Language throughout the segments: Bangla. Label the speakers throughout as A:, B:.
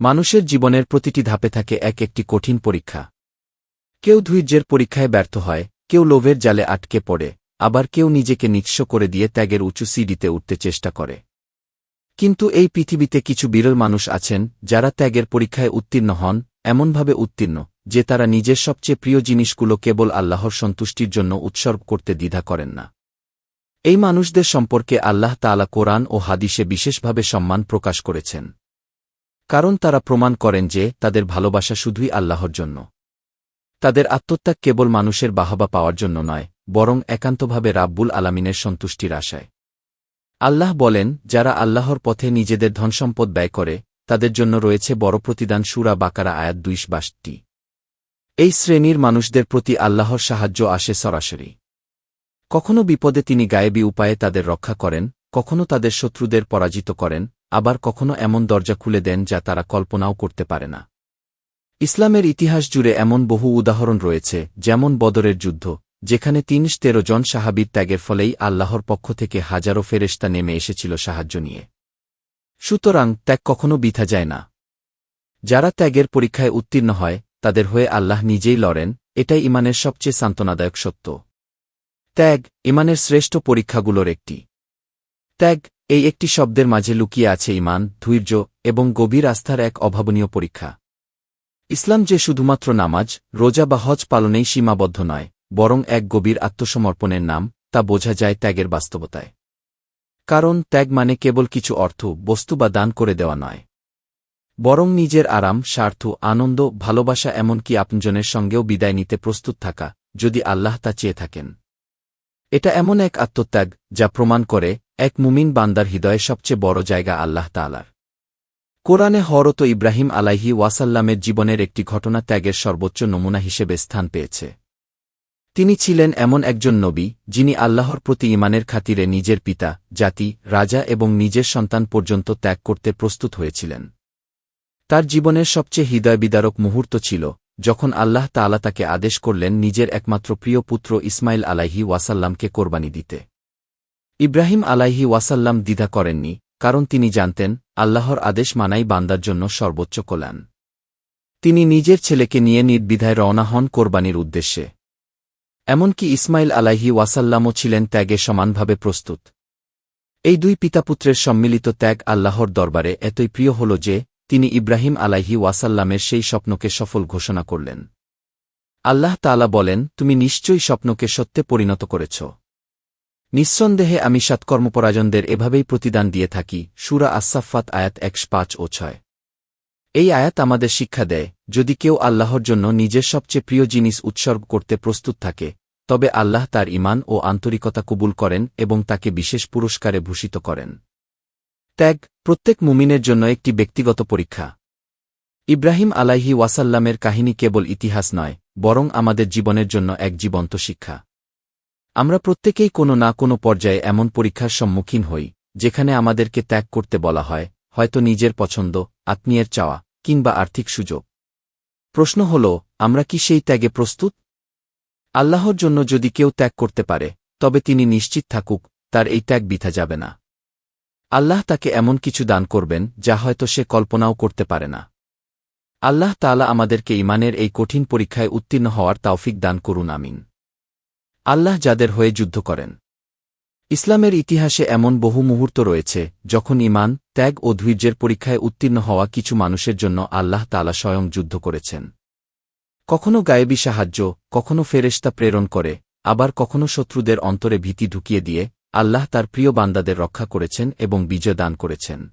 A: মানুষের জীবনের প্রতিটি ধাপে থাকে এক একটি কঠিন পরীক্ষা। কেউ ধৈর্যের পরীক্ষায় ব্যর্থ হয়, কেউ লোভের জালে আটকে পড়ে, আবার কেউ নিজেকে নিঃস্ব করে দিয়ে ত্যাগের উঁচু সিডিতে উঠতে চেষ্টা করে। কিন্তু এই পৃথিবীতে কিছু বিরল মানুষ আছেন, যারা ত্যাগের পরীক্ষায় উত্তীর্ণ হন, এমনভাবে উত্তীর্ণ, যে তারা নিজের সবচেয়ে প্রিয় জিনিসগুলো কেবল আল্লাহর সন্তুষ্টির জন্য উৎসর্গ করতে দ্বিধা করেন না। এই মানুষদের সম্পর্কে আল্লাহ তাআলা কোরআন ও হাদিসে বিশেষভাবে সম্মান প্রকাশ করেছেন। কারণ তারা প্রমাণ করেন যে তাদের ভালোবাসা শুধুই আল্লাহর জন্য। তাদের আত্মত্যাগ কেবল মানুষের বাহাবা পাওয়ার জন্য নয়, বরং একান্তভাবে রাব্বুল আলামিনের সন্তুষ্টির আশায়। আল্লাহ বলেন, যারা আল্লাহর পথে নিজেদের ধনসম্পদ ব্যয় করে, তাদের জন্য রয়েছে বড় প্রতিদান সুরা বাকারা আয়াত দুইশ বাসটি এই শ্রেণির মানুষদের প্রতি আল্লাহর সাহায্য আসে সরাসরি। কখনো বিপদে তিনি গায়েবী উপায়ে তাদের রক্ষা করেন, কখনো তাদের শত্রুদের পরাজিত করেন আবার কখনো এমন দরজা খুলে দেন যা তারা কল্পনাও করতে পারে না। ইসলামের ইতিহাস জুড়ে এমন বহু উদাহরণ রয়েছে, যেমন বদরের যুদ্ধ, যেখানে তিনশ তেরো জন সাহাবির ত্যাগের ফলেই আল্লাহর পক্ষ থেকে হাজারো ফেরেস্তা নেমে এসেছিল সাহায্য নিয়ে। সুতরাং ত্যাগ কখনো বিথা যায় না। যারা ত্যাগের পরীক্ষায় উত্তীর্ণ হয়, তাদের হয়ে আল্লাহ নিজেই লড়েন, এটাই ইমানের সবচেয়ে সান্ত্বনাদায়ক সত্য। ত্যাগ, ইমানের শ্রেষ্ঠ পরীক্ষাগুলোর একটি। ত্যাগ, এই একটি শব্দের মাঝে লুকিয়ে আছে ইমান ধৈর্য এবং গভীর আস্থার এক অভাবনীয় পরীক্ষা। ইসলাম যে শুধুমাত্র নামাজ, রোজা বা হজ পালনেই সীমাবদ্ধ নয়, বরং এক গভীর আত্মসমর্পণের নাম, তা বোঝা যায় ত্যাগের বাস্তবতায়। কারণ ত্যাগ মানে কেবল কিছু অর্থ, বস্তু বা দান করে দেওয়া নয়। বরং নিজের আরাম, স্বার্থ, আনন্দ, ভালোবাসা এমনকি আপনজনের সঙ্গেও বিদায় নিতে প্রস্তুত থাকা, যদি আল্লাহ তা চেয়ে থাকেন। এটা এমন এক আত্মত্যাগ, যা প্রমাণ করে এক মুমিন বান্দার হৃদয়ে সবচেয়ে বড় জায়গা আল্লাহ তালার কোরআনে হরত ইব্রাহিম আলাইহি ওয়াসাল্লামের জীবনের একটি ঘটনা ত্যাগের সর্বোচ্চ নমুনা হিসেবে স্থান পেয়েছে। তিনি ছিলেন এমন একজন নবী, যিনি আল্লাহর প্রতি ইমানের খাতিরে নিজের পিতা, জাতি, রাজা এবং নিজের সন্তান পর্যন্ত ত্যাগ করতে প্রস্তুত হয়েছিলেন। তার জীবনের সবচেয়ে হৃদয়বিদারক মুহূর্ত ছিল যখন আল্লাহ তাআলা তাকে আদেশ করলেন নিজের একমাত্র প্রিয় পুত্র ইসমাইল আলাইহি ওয়াসাল্লামকে কোরবানি দিতে। ইব্রাহিম আলাইহি ওয়াসাল্লাম দ্বিধা করেননি, কারণ তিনি জানতেন, আল্লাহর আদেশ মানাই বান্দার জন্য সর্বোচ্চ কল্যাণ। তিনি নিজের ছেলেকে নিয়ে নির্বিধায় রওনা হন কোরবানির উদ্দেশ্যে। এমনকি ইসমাইল আলাইহি ওয়াসাল্লামও ছিলেন ত্যাগে সমানভাবে প্রস্তুত। এই দুই পিতাপুত্রের সম্মিলিত ত্যাগ আল্লাহর দরবারে এতই প্রিয় হল যে তিনি ইব্রাহিম আলাইহি ওয়াসাল্লামের সেই স্বপ্নকে সফল ঘোষণা করলেন। আল্লাহ তালা বলেন, তুমি নিশ্চয়ই স্বপ্নকে সত্যে পরিণত করেছ। নিঃসন্দেহে আমি সৎকর্মপরাজনদের এভাবেই প্রতিদান দিয়ে থাকি। সুরা আসাফাত আয়াত একশ পাঁচ ও ছয়। এই আয়াত আমাদের শিক্ষা দেয়, যদি কেউ আল্লাহর জন্য নিজের সবচেয়ে প্রিয় জিনিস উৎসর্গ করতে প্রস্তুত থাকে, তবে আল্লাহ তার ইমান ও আন্তরিকতা কবুল করেন এবং তাকে বিশেষ পুরস্কারে ভূষিত করেন। ত্যাগ প্রত্যেক মুমিনের জন্য একটি ব্যক্তিগত পরীক্ষা। ইব্রাহিম আলাইহি ওয়াসাল্লামের কাহিনী কেবল ইতিহাস নয়, বরং আমাদের জীবনের জন্য এক জীবন্ত শিক্ষা। আমরা প্রত্যেকেই কোনো না কোনো পর্যায়ে এমন পরীক্ষার সম্মুখীন হই, যেখানে আমাদেরকে ত্যাগ করতে বলা হয়, হয়তো নিজের পছন্দ, আত্মীয়ের চাওয়া, কিংবা আর্থিক সুযোগ। প্রশ্ন হল, আমরা কি সেই ত্যাগে প্রস্তুত? আল্লাহর জন্য যদি কেউ ত্যাগ করতে পারে, তবে তিনি নিশ্চিত থাকুক, তার এই ত্যাগ বিথা যাবে না। আল্লাহ তাকে এমন কিছু দান করবেন, যা হয়তো সে কল্পনাও করতে পারে না। আল্লাহ তালা আমাদেরকে ইমানের এই কঠিন পরীক্ষায় উত্তীর্ণ হওয়ার তাওফিক দান করুন, আমিন। আল্লাহ যাদের হয়ে যুদ্ধ করেন। ইসলামের ইতিহাসে এমন বহু মুহূর্ত রয়েছে, যখন ইমান ত্যাগ ও ধৈর্যের পরীক্ষায় উত্তীর্ণ হওয়া কিছু মানুষের জন্য আল্লাহ তালা স্বয়ং যুদ্ধ করেছেন। কখনো গায়েবী সাহায্য, কখনো ফেরেস্তা প্রেরণ করে, আবার কখনো শত্রুদের অন্তরে ভীতি ঢুকিয়ে দিয়ে আল্লাহ তার প্রিয় বান্দাদের রক্ষা করেছেন এবং বিজয় দান করেছেন।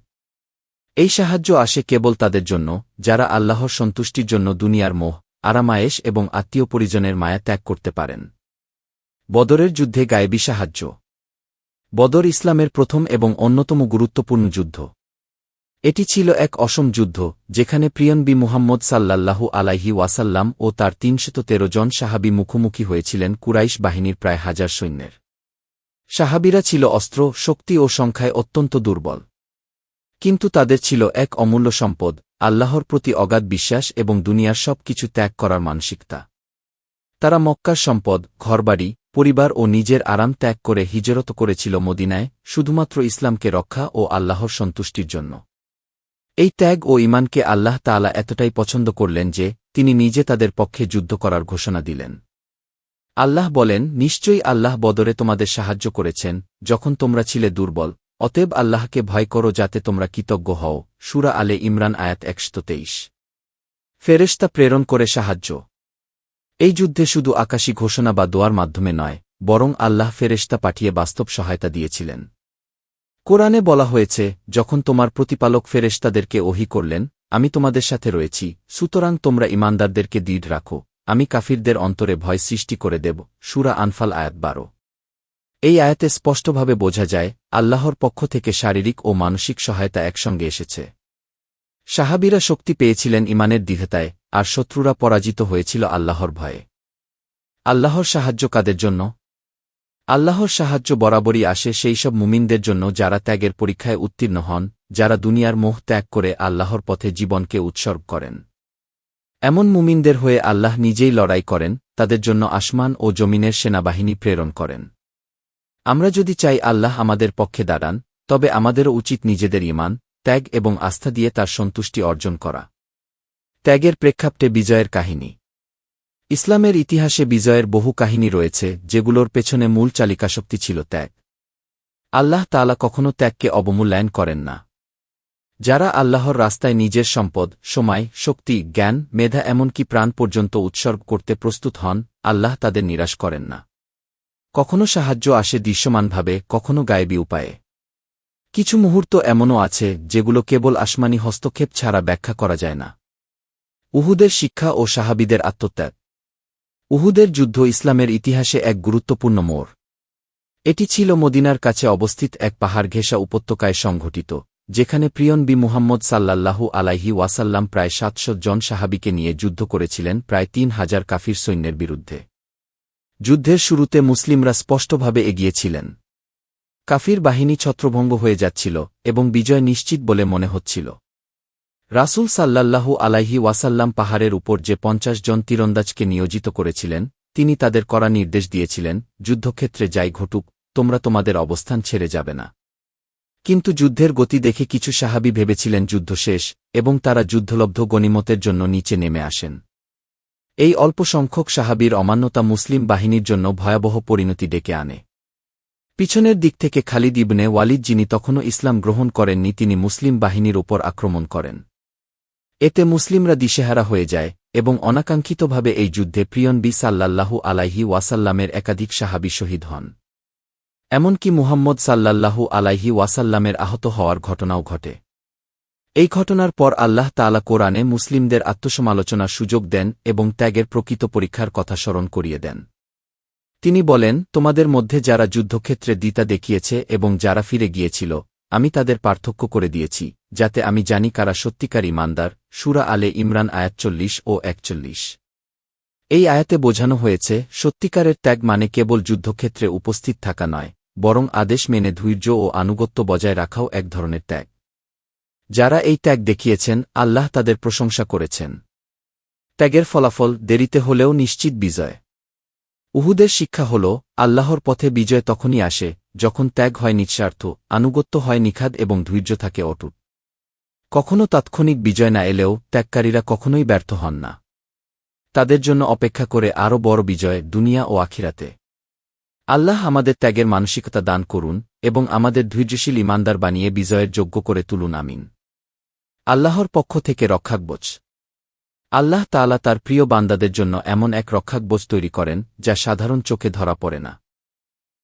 A: এই সাহায্য আসে কেবল তাদের জন্য, যারা আল্লাহর সন্তুষ্টির জন্য দুনিয়ার মোহ, আরামায়েশ এবং আত্মীয় পরিজনের মায়া ত্যাগ করতে পারেন। বদরের যুদ্ধে গায়েবী সাহায্য। বদর ইসলামের প্রথম এবং অন্যতম গুরুত্বপূর্ণ যুদ্ধ। এটি ছিল এক অসম যুদ্ধ, যেখানে প্রিয়নবী মুহাম্মদ সাল্লাল্লাহু আলাইহি ওয়াসাল্লাম ও তার তিনশত জন সাহাবি মুখোমুখি হয়েছিলেন কুরাইশ বাহিনীর প্রায় হাজার সৈন্যের। সাহাবিরা ছিল অস্ত্র, শক্তি ও সংখ্যায় অত্যন্ত দুর্বল। কিন্তু তাদের ছিল এক অমূল্য সম্পদ, আল্লাহর প্রতি অগাধ বিশ্বাস এবং দুনিয়ার সব কিছু ত্যাগ করার মানসিকতা। তারা মক্কার সম্পদ, ঘরবাড়ি, পরিবার ও নিজের আরাম ত্যাগ করে হিজরত করেছিল মদিনায়, শুধুমাত্র ইসলামকে রক্ষা ও আল্লাহর সন্তুষ্টির জন্য। এই ত্যাগ ও ইমানকে আল্লাহ তাআলা এতটাই পছন্দ করলেন যে, তিনি নিজে তাদের পক্ষে যুদ্ধ করার ঘোষণা দিলেন। আল্লাহ বলেন, নিশ্চয়ই আল্লাহ বদরে তোমাদের সাহায্য করেছেন, যখন তোমরা ছিলে দুর্বল। অতএব আল্লাহকে ভয় করো যাতে তোমরা কৃতজ্ঞ হও। সুরা আলে ইমরান আয়াত একশত তেইশ। ফেরেশতা প্রেরণ করে সাহায্য। এই যুদ্ধে শুধু আকাশী ঘোষণা বা দোয়ার মাধ্যমে নয়, বরং আল্লাহ ফেরেশতা পাঠিয়ে বাস্তব সহায়তা দিয়েছিলেন। কোরআনে বলা হয়েছে, যখন তোমার প্রতিপালক ফেরেশতাদেরকে ওহি করলেন, আমি তোমাদের সাথে রয়েছি, সুতরাং তোমরা ইমানদারদেরকে দৃঢ় রাখো। আমি কাফিরদের অন্তরে ভয় সৃষ্টি করে দেব, সুরা আনফাল আয়াত বারো। এই আয়াতে স্পষ্টভাবে বোঝা যায়, আল্লাহর পক্ষ থেকে শারীরিক ও মানসিক সহায়তা একসঙ্গে এসেছে। সাহাবিরা শক্তি পেয়েছিলেন ইমানের দ্বিধাতায়, আর শত্রুরা পরাজিত হয়েছিল আল্লাহর ভয়ে। আল্লাহর সাহায্য কাদের জন্য? আল্লাহর সাহায্য বরাবরই আসে সেই সব মুমিনদের জন্য যারা ত্যাগের পরীক্ষায় উত্তীর্ণ হন, যারা দুনিয়ার মোহ ত্যাগ করে আল্লাহর পথে জীবনকে উৎসর্গ করেন। এমন মুমিনদের হয়ে আল্লাহ নিজেই লড়াই করেন, তাদের জন্য আসমান ও জমিনের সেনাবাহিনী প্রেরণ করেন। আমরা যদি চাই আল্লাহ আমাদের পক্ষে দাঁড়ান, তবে আমাদেরও উচিত নিজেদের ইমান ত্যাগ এবং আস্থা দিয়ে তার সন্তুষ্টি অর্জন করা। ত্যাগের প্রেক্ষাপটে বিজয়ের কাহিনী। ইসলামের ইতিহাসে বিজয়ের বহু কাহিনী রয়েছে, যেগুলোর পেছনে মূল চালিকাশক্তি ছিল ত্যাগ। আল্লাহ তালা কখনও ত্যাগকে অবমূল্যায়ন করেন না। যারা আল্লাহর রাস্তায় নিজের সম্পদ, সময়, শক্তি, জ্ঞান, মেধা এমনকি প্রাণ পর্যন্ত উৎসর্গ করতে প্রস্তুত হন, আল্লাহ তাদের নিরাশ করেন না। কখনো সাহায্য আসে দৃশ্যমানভাবে, কখনো গায়েবী উপায়ে। কিছু মুহূর্ত এমনও আছে, যেগুলো কেবল আসমানি হস্তক্ষেপ ছাড়া ব্যাখ্যা করা যায় না। উহুদের শিক্ষা ও সাহাবিদের আত্মত্যাগ। উহুদের যুদ্ধ ইসলামের ইতিহাসে এক গুরুত্বপূর্ণ মোড়। এটি ছিল মদিনার কাছে অবস্থিত এক পাহাড় ঘেঁষা উপত্যকায় সংঘটিত। যেখানে প্রিয়ন বি মুহাম্মদ সাল্লাল্লাহু আলাইহি ওয়াসাল্লাম প্রায় সাতশো জন সাহাবিকে নিয়ে যুদ্ধ করেছিলেন প্রায় তিন হাজার কাফির সৈন্যের বিরুদ্ধে। যুদ্ধের শুরুতে মুসলিমরা স্পষ্টভাবে এগিয়েছিলেন। কাফির বাহিনী ছত্রভঙ্গ হয়ে যাচ্ছিল এবং বিজয় নিশ্চিত বলে মনে হচ্ছিল। রাসুল সাল্লাল্লাহু আলাইহি ওয়াসাল্লাম পাহাড়ের উপর যে পঞ্চাশ জন তীরন্দাজকে নিয়োজিত করেছিলেন, তিনি তাদের করা নির্দেশ দিয়েছিলেন, যুদ্ধক্ষেত্রে যাই ঘটুক, তোমরা তোমাদের অবস্থান ছেড়ে যাবে না। কিন্তু যুদ্ধের গতি দেখে কিছু সাহাবি ভেবেছিলেন যুদ্ধ শেষ, এবং তারা যুদ্ধলব্ধ গণিমতের জন্য নিচে নেমে আসেন। এই অল্প সংখ্যক সাহাবির অমান্যতা মুসলিম বাহিনীর জন্য ভয়াবহ পরিণতি ডেকে আনে। পিছনের দিক থেকে খালিদ ইবনে ওয়ালিদ যিনি তখনও ইসলাম গ্রহণ করেননি, তিনি মুসলিম বাহিনীর ওপর আক্রমণ করেন। এতে মুসলিমরা দিশেহারা হয়ে যায়, এবং অনাকাঙ্ক্ষিতভাবে এই যুদ্ধে প্রিয়ন বি সাল্লাল্লাহু আলাইহি ওয়াসাল্লামের একাধিক সাহাবি শহীদ হন। এমনকি মুহাম্মদ সাল্লাল্লাহু আলাইহি ওয়াসাল্লামের আহত হওয়ার ঘটনাও ঘটে। এই ঘটনার পর আল্লাহ তালা কোরআনে মুসলিমদের আত্মসমালোচনার সুযোগ দেন এবং ত্যাগের প্রকৃত পরীক্ষার কথা স্মরণ করিয়ে দেন। তিনি বলেন, তোমাদের মধ্যে যারা যুদ্ধক্ষেত্রে দিতা দেখিয়েছে এবং যারা ফিরে গিয়েছিল, আমি তাদের পার্থক্য করে দিয়েছি, যাতে আমি জানি কারা সত্যিকার ইমানদার। সুরা আলে ইমরান আয়াতচল্লিশ ও একচল্লিশ। এই আয়াতে বোঝানো হয়েছে, সত্যিকারের ত্যাগ মানে কেবল যুদ্ধক্ষেত্রে উপস্থিত থাকা নয় বরং আদেশ মেনে ধৈর্য ও আনুগত্য বজায় রাখাও এক ধরনের ত্যাগ। যারা এই ত্যাগ দেখিয়েছেন, আল্লাহ তাদের প্রশংসা করেছেন। ত্যাগের ফলাফল দেরিতে হলেও নিশ্চিত বিজয়। উহুদের শিক্ষা হল, আল্লাহর পথে বিজয় তখনই আসে, যখন ত্যাগ হয় নিঃস্বার্থ, আনুগত্য হয় নিখাদ এবং ধৈর্য থাকে অটুট। কখনও তাৎক্ষণিক বিজয় না এলেও ত্যাগকারীরা কখনোই ব্যর্থ হন না। তাদের জন্য অপেক্ষা করে আরও বড় বিজয় দুনিয়া ও আখিরাতে। আল্লাহ আমাদের ত্যাগের মানসিকতা দান করুন এবং আমাদের ধৈর্যশীল ইমানদার বানিয়ে বিজয়ের যোগ্য করে তুলুন, আমিন। আল্লাহর পক্ষ থেকে রক্ষাকবচ। আল্লাহ তালা তার প্রিয় বান্দাদের জন্য এমন এক রক্ষাকবোজ তৈরি করেন, যা সাধারণ চোখে ধরা পড়ে না।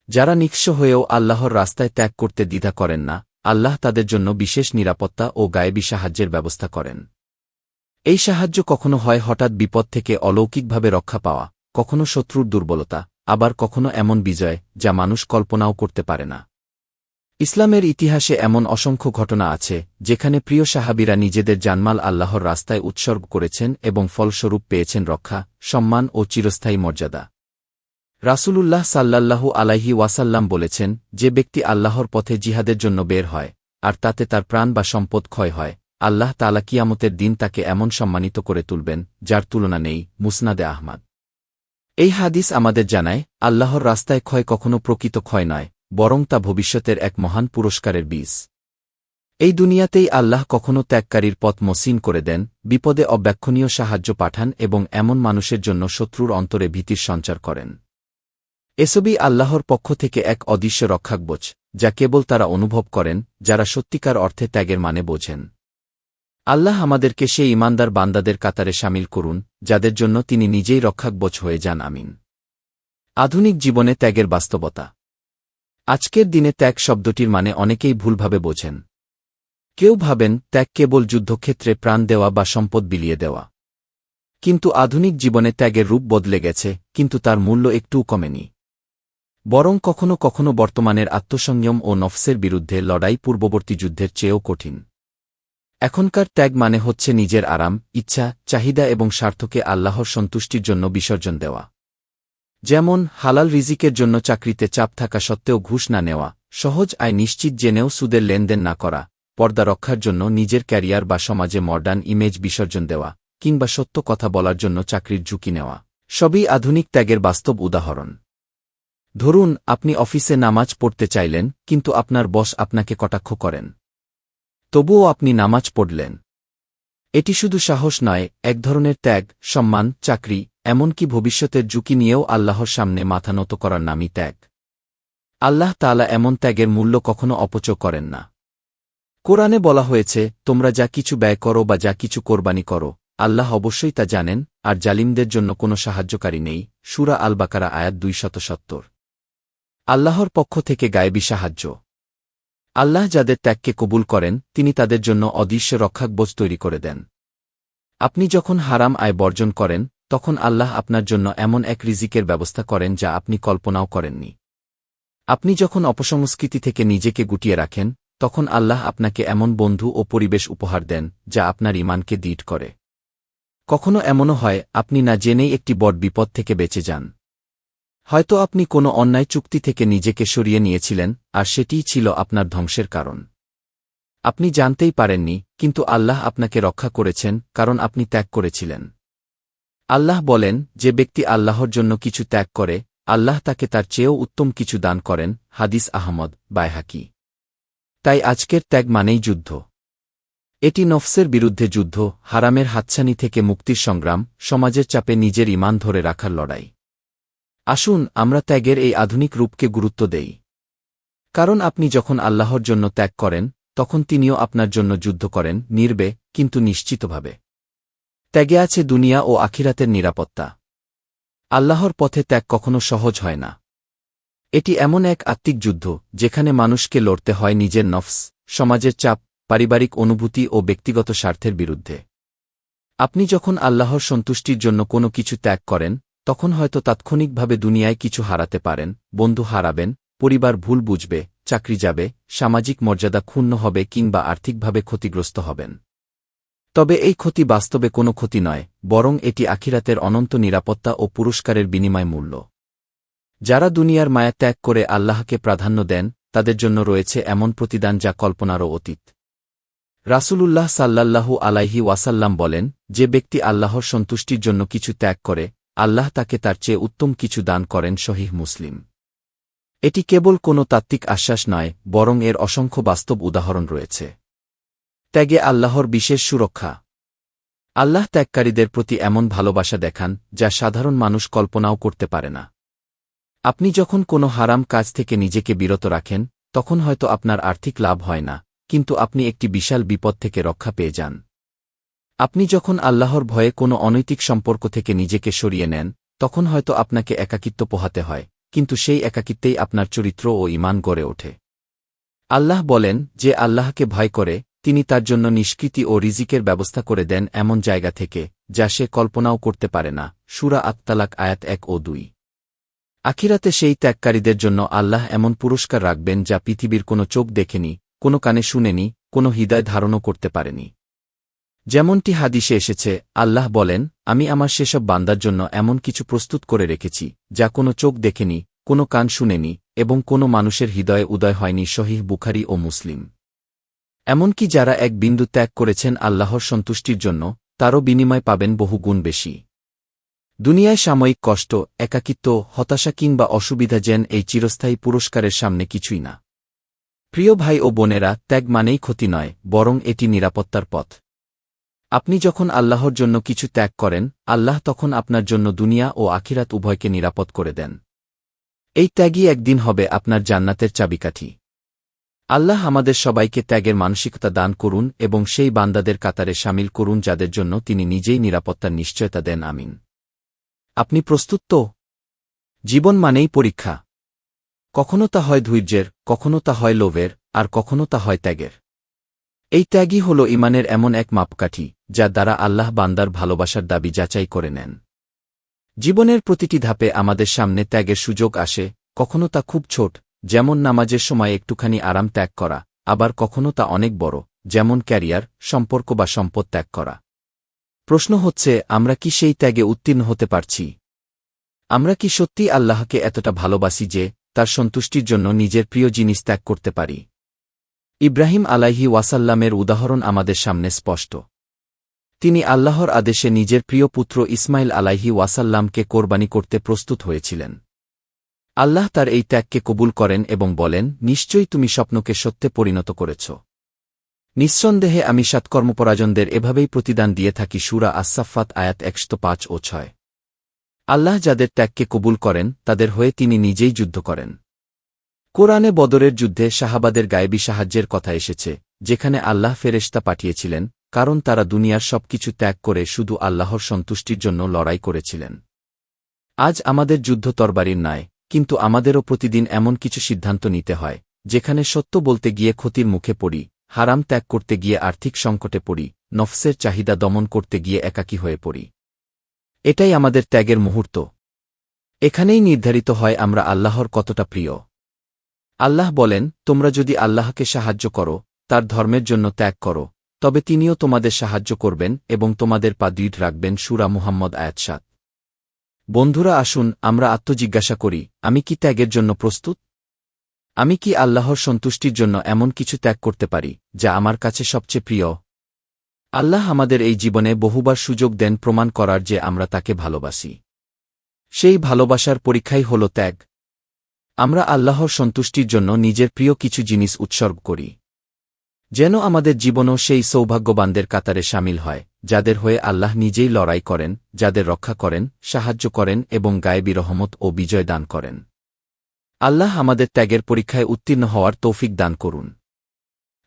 A: যারা নিঃস্ব হয়েও আল্লাহর রাস্তায় ত্যাগ করতে দ্বিধা করেন না, আল্লাহ তাদের জন্য বিশেষ নিরাপত্তা ও গায়েবী সাহায্যের ব্যবস্থা করেন। এই সাহায্য কখনো হয় হঠাৎ বিপদ থেকে অলৌকিকভাবে রক্ষা পাওয়া, কখনো শত্রুর দুর্বলতা আবার কখনো এমন বিজয় যা মানুষ কল্পনাও করতে পারে না। ইসলামের ইতিহাসে এমন অসংখ্য ঘটনা আছে, যেখানে প্রিয় সাহাবিরা নিজেদের জানমাল আল্লাহর রাস্তায় উৎসর্গ করেছেন এবং ফলস্বরূপ পেয়েছেন রক্ষা, সম্মান ও চিরস্থায়ী মর্যাদা। রাসূলুল্লাহ সাল্লাল্লাহু আলাইহি ওয়াসাল্লাম বলেছেন, যে ব্যক্তি আল্লাহর পথে জিহাদের জন্য বের হয়, আর তাতে তার প্রাণ বা সম্পদ ক্ষয় হয়, আল্লাহ তালা কিয়ামতের দিন তাকে এমন সম্মানিত করে তুলবেন, যার তুলনা নেই মুসনাদে আহমাদ। এই হাদিস আমাদের জানায়, আল্লাহর রাস্তায় ক্ষয় কখনো প্রকৃত ক্ষয় নয়, বরং তা ভবিষ্যতের এক মহান পুরস্কারের বীজ। এই দুনিয়াতেই আল্লাহ কখনও ত্যাগকারীর পথ মসৃণ করে দেন, বিপদে অব্যাক্ষণীয় সাহায্য পাঠান এবং এমন মানুষের জন্য শত্রুর অন্তরে ভীতির সঞ্চার করেন। এসবই আল্লাহর পক্ষ থেকে এক অদৃশ্য রক্ষাকবোচ, যা কেবল তারা অনুভব করেন, যারা সত্যিকার অর্থে ত্যাগের মানে বোঝেন। আল্লাহ আমাদেরকে সেই ইমানদার বান্দাদের কাতারে সামিল করুন যাদের জন্য তিনি নিজেই রক্ষাকবোচ হয়ে যান, আমিন। আধুনিক জীবনে ত্যাগের বাস্তবতা। আজকের দিনে ত্যাগ শব্দটির মানে অনেকেই ভুলভাবে বোঝেন। কেউ ভাবেন ত্যাগ কেবল যুদ্ধক্ষেত্রে প্রাণ দেওয়া বা সম্পদ বিলিয়ে দেওয়া। কিন্তু আধুনিক জীবনে ত্যাগের রূপ বদলে গেছে, কিন্তু তার মূল্য একটুও কমেনি। বরং কখনো কখনো বর্তমানের আত্মসংযম ও নফসের বিরুদ্ধে লড়াই পূর্ববর্তী যুদ্ধের চেয়েও কঠিন। এখনকার ত্যাগ মানে হচ্ছে নিজের আরাম, ইচ্ছা, চাহিদা এবং স্বার্থকে আল্লাহর সন্তুষ্টির জন্য বিসর্জন দেওয়া। যেমন, হালাল রিজিকের জন্য চাকরিতে চাপ থাকা সত্ত্বেও ঘুষ না নেওয়া, সহজ আয় নিশ্চিত জেনেও সুদের লেনদেন না করা, পর্দা রক্ষার জন্য নিজের ক্যারিয়ার বা সমাজে মডার্ন ইমেজ বিসর্জন দেওয়া, কিংবা সত্য কথা বলার জন্য চাকরির ঝুঁকি নেওয়া, সবই আধুনিক ত্যাগের বাস্তব উদাহরণ। ধরুন, আপনি অফিসে নামাজ পড়তে চাইলেন, কিন্তু আপনার বস আপনাকে কটাক্ষ করেন। তবুও আপনি নামাজ পড়লেন। এটি শুধু সাহস নয়, এক ধরনের ত্যাগ, সম্মান, চাকরি, এমনকি ভবিষ্যতের ঝুঁকি নিয়েও আল্লাহর সামনে মাথা নত করার নামই ত্যাগ। আল্লাহ তালা এমন ত্যাগের মূল্য কখনো অপচয় করেন না। কোরআনে বলা হয়েছে, তোমরা যা কিছু ব্যয় করো বা যা কিছু কোরবানি করো, আল্লাহ অবশ্যই তা জানেন, আর জালিমদের জন্য কোনো সাহায্যকারী নেই। সুরা আলবাকারা আয়াত দুই শত সত্তর। আল্লাহর পক্ষ থেকে গায়েবী সাহায্য। আল্লাহ যাদের ত্যাগকে কবুল করেন, তিনি তাদের জন্য অদৃশ্য রক্ষাকবোজ তৈরি করে দেন। আপনি যখন হারাম আয় বর্জন করেন, তখন আল্লাহ আপনার জন্য এমন এক রিজিকের ব্যবস্থা করেন যা আপনি কল্পনাও করেননি। আপনি যখন অপসংস্কৃতি থেকে নিজেকে গুটিয়ে রাখেন, তখন আল্লাহ আপনাকে এমন বন্ধু ও পরিবেশ উপহার দেন যা আপনার ইমানকে দিট করে। কখনো এমনও হয়, আপনি না জেনেই একটি বট বিপদ থেকে বেঁচে যান। হয়তো আপনি কোনো অন্যায় চুক্তি থেকে নিজেকে সরিয়ে নিয়েছিলেন, আর সেটিই ছিল আপনার ধ্বংসের কারণ। আপনি জানতেই পারেননি, কিন্তু আল্লাহ আপনাকে রক্ষা করেছেন, কারণ আপনি ত্যাগ করেছিলেন। আল্লাহ বলেন, যে ব্যক্তি আল্লাহর জন্য কিছু ত্যাগ করে, আল্লাহ তাকে তার চেয়েও উত্তম কিছু দান করেন, হাদিস আহমদ, বায়হাকি। তাই আজকের ত্যাগ মানেই যুদ্ধ। এটি নফসের বিরুদ্ধে যুদ্ধ, হারামের হাতছানি থেকে মুক্তির সংগ্রাম, সমাজের চাপে নিজের ইমান ধরে রাখার লড়াই। আসুন, আমরা ত্যাগের এই আধুনিক রূপকে গুরুত্ব দেই। কারণ আপনি যখন আল্লাহর জন্য ত্যাগ করেন, তখন তিনিও আপনার জন্য যুদ্ধ করেন, নির্বে, কিন্তু নিশ্চিতভাবে। ত্যাগে আছে দুনিয়া ও আখিরাতের নিরাপত্তা। আল্লাহর পথে ত্যাগ কখনো সহজ হয় না। এটি এমন এক আত্মিক যুদ্ধ, যেখানে মানুষকে লড়তে হয় নিজের নফস, সমাজের চাপ, পারিবারিক অনুভূতি ও ব্যক্তিগত স্বার্থের বিরুদ্ধে। আপনি যখন আল্লাহর সন্তুষ্টির জন্য কোনো কিছু ত্যাগ করেন তখন হয়তো তাৎক্ষণিকভাবে দুনিয়ায় কিছু হারাতে পারেন, বন্ধু হারাবেন, পরিবার ভুল বুঝবে, চাকরি যাবে, সামাজিক মর্যাদা ক্ষুণ্ণ হবে কিংবা আর্থিকভাবে ক্ষতিগ্রস্ত হবেন। তবে এই ক্ষতি বাস্তবে কোনো ক্ষতি নয়, বরং এটি আখিরাতের অনন্ত নিরাপত্তা ও পুরস্কারের বিনিময় মূল্য। যারা দুনিয়ার মায়া ত্যাগ করে আল্লাহকে প্রাধান্য দেন, তাদের জন্য রয়েছে এমন প্রতিদান যা কল্পনারও অতীত। রাসূলুল্লাহ সাল্লাল্লাহু আলাইহি ওয়াসাল্লাম বলেন, যে ব্যক্তি আল্লাহর সন্তুষ্টির জন্য কিছু ত্যাগ করে আল্লাহ তাকে তার চেয়ে উত্তম কিছু দান করেন শহীহ মুসলিম। এটি কেবল কোনো তাত্ত্বিক আশ্বাস নয়, বরং এর অসংখ্য বাস্তব উদাহরণ রয়েছে। ত্যাগে আল্লাহর বিশেষ সুরক্ষা। আল্লাহ ত্যাগকারীদের প্রতি এমন ভালোবাসা দেখান, যা সাধারণ মানুষ কল্পনাও করতে পারে না। আপনি যখন কোনো হারাম কাজ থেকে নিজেকে বিরত রাখেন, তখন হয়তো আপনার আর্থিক লাভ হয় না, কিন্তু আপনি একটি বিশাল বিপদ থেকে রক্ষা পেয়ে যান। আপনি যখন আল্লাহর ভয়ে কোনো অনৈতিক সম্পর্ক থেকে নিজেকে সরিয়ে নেন, তখন হয়তো আপনাকে একাকিত্ব পোহাতে হয়, কিন্তু সেই একাকিত্বেই আপনার চরিত্র ও ইমান গড়ে ওঠে। আল্লাহ বলেন যে আল্লাহকে ভয় করে, তিনি তার জন্য নিষ্কৃতি ও রিজিকের ব্যবস্থা করে দেন এমন জায়গা থেকে, যা সে কল্পনাও করতে পারে না, সুরা আত্মালাক আয়াত এক ও দুই। আখিরাতে সেই ত্যাগকারীদের জন্য আল্লাহ এমন পুরস্কার রাখবেন যা পৃথিবীর কোনো চোখ দেখেনি, কোনো কানে শুনেনি, কোনো হৃদয় ধারণও করতে পারেনি। যেমনটি হাদিসে এসেছে, আল্লাহ বলেন, আমি আমার সেসব বান্দার জন্য এমন কিছু প্রস্তুত করে রেখেছি, যা কোনো চোখ দেখেনি, কোনো কান শুনেনি, এবং কোনো মানুষের হৃদয়ে উদয় হয়নি শহীহ বুখারি ও মুসলিম। এমনকি যারা এক বিন্দু ত্যাগ করেছেন আল্লাহর সন্তুষ্টির জন্য, তারও বিনিময় পাবেন বহু গুণ বেশি। দুনিয়ায় সাময়িক কষ্ট, একাকিত্ব, হতাশা কিংবা অসুবিধা যেন এই চিরস্থায়ী পুরস্কারের সামনে কিছুই না। প্রিয় ভাই ও বোনেরা, ত্যাগ মানেই ক্ষতি নয়, বরং এটি নিরাপত্তার পথ। আপনি যখন আল্লাহর জন্য কিছু ত্যাগ করেন, আল্লাহ তখন আপনার জন্য দুনিয়া ও আখিরাত উভয়কে নিরাপদ করে দেন। এই ত্যাগই একদিন হবে আপনার জান্নাতের চাবিকাঠি। আল্লাহ আমাদের সবাইকে ত্যাগের মানসিকতা দান করুন এবং সেই বান্দাদের কাতারে সামিল করুন যাদের জন্য তিনি নিজেই নিরাপত্তার নিশ্চয়তা দেন, আমিন। আপনি প্রস্তুত তো? জীবন মানেই পরীক্ষা। কখনো তা হয় ধৈর্যের, কখনো তা হয় লোভের, আর কখনো তা হয় ত্যাগের। এই ত্যাগই হল ইমানের এমন এক মাপকাঠি, যা দ্বারা আল্লাহ বান্দার ভালোবাসার দাবি যাচাই করে নেন। জীবনের প্রতিটি ধাপে আমাদের সামনে ত্যাগের সুযোগ আসে, কখনো তা খুব ছোট, যেমন নামাজের সময় একটুখানি আরাম ত্যাগ করা, আবার কখনো তা অনেক বড়, যেমন ক্যারিয়ার, সম্পর্ক বা সম্পদ ত্যাগ করা। প্রশ্ন হচ্ছে, আমরা কি সেই ত্যাগে উত্তীর্ণ হতে পারছি? আমরা কি সত্যি আল্লাহকে এতটা ভালোবাসি যে, তার সন্তুষ্টির জন্য নিজের প্রিয় জিনিস ত্যাগ করতে পারি? ইব্রাহিম আলাইহি ওয়াসাল্লামের উদাহরণ আমাদের সামনে স্পষ্ট। তিনি আল্লাহর আদেশে নিজের প্রিয় পুত্র ইসমাইল আলাইহি ওয়াসাল্লামকে কোরবানি করতে প্রস্তুত হয়েছিলেন। আল্লাহ তার এই ত্যাগকে কবুল করেন এবং বলেন, নিশ্চয়ই তুমি স্বপ্নকে সত্যে পরিণত করেছ। নিঃসন্দেহে আমি সৎকর্মপরাজনদের এভাবেই প্রতিদান দিয়ে থাকি সুরা আসাফাত আয়াত একশত পাঁচ ও ছয়। আল্লাহ যাদের ত্যাগকে কবুল করেন, তাদের হয়ে তিনি নিজেই যুদ্ধ করেন। কোরআনে বদরের যুদ্ধে শাহাবাদের গায়েবী সাহায্যের কথা এসেছে, যেখানে আল্লাহ ফেরেশতা পাঠিয়েছিলেন, কারণ তারা দুনিয়ার সবকিছু ত্যাগ করে শুধু আল্লাহর সন্তুষ্টির জন্য লড়াই করেছিলেন। আজ আমাদের যুদ্ধ তরবারির নয় কিন্তু আমাদেরও প্রতিদিন এমন কিছু সিদ্ধান্ত নিতে হয়, যেখানে সত্য বলতে গিয়ে ক্ষতির মুখে পড়ি, হারাম ত্যাগ করতে গিয়ে আর্থিক সংকটে পড়ি, নফসের চাহিদা দমন করতে গিয়ে একাকী হয়ে পড়ি। এটাই আমাদের ত্যাগের মুহূর্ত। এখানেই নির্ধারিত হয় আমরা আল্লাহর কতটা প্রিয়। আল্লাহ বলেন, তোমরা যদি আল্লাহকে সাহায্য করো, তার ধর্মের জন্য ত্যাগ করো, তবে তিনিও তোমাদের সাহায্য করবেন এবং তোমাদের পা দৃঢ় রাখবেন সুরা মুহাম্মদ আয়াতসাত বন্ধুরা, আসুন আমরা আত্মজিজ্ঞাসা করি, আমি কি ত্যাগের জন্য প্রস্তুত? আমি কি আল্লাহর সন্তুষ্টির জন্য এমন কিছু ত্যাগ করতে পারি, যা আমার কাছে সবচেয়ে প্রিয়? আল্লাহ আমাদের এই জীবনে বহুবার সুযোগ দেন প্রমাণ করার যে আমরা তাকে ভালোবাসি। সেই ভালোবাসার পরীক্ষাই হল ত্যাগ। আমরা আল্লাহর সন্তুষ্টির জন্য নিজের প্রিয় কিছু জিনিস উৎসর্গ করি। যেন আমাদের জীবনও সেই সৌভাগ্যবানদের কাতারে সামিল হয়, যাদের হয়ে আল্লাহ নিজেই লড়াই করেন, যাদের রক্ষা করেন, সাহায্য করেন এবং গায়েবী রহমত ও বিজয় দান করেন। আল্লাহ আমাদের ত্যাগের পরীক্ষায় উত্তীর্ণ হওয়ার তৌফিক দান করুন।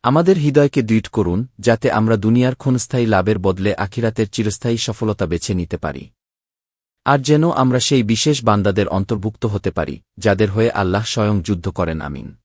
A: আমাদের হৃদয়কে দৃঢ় করুন, যাতে আমরা দুনিয়ার ক্ষণস্থায়ী লাভের বদলে আখিরাতের চিরস্থায়ী সফলতা বেছে নিতে পারি। আর যেন আমরা সেই বিশেষ বান্দাদের অন্তর্ভুক্ত হতে পারি, যাদের হয়ে আল্লাহ স্বয়ং যুদ্ধ করেন, আমিন।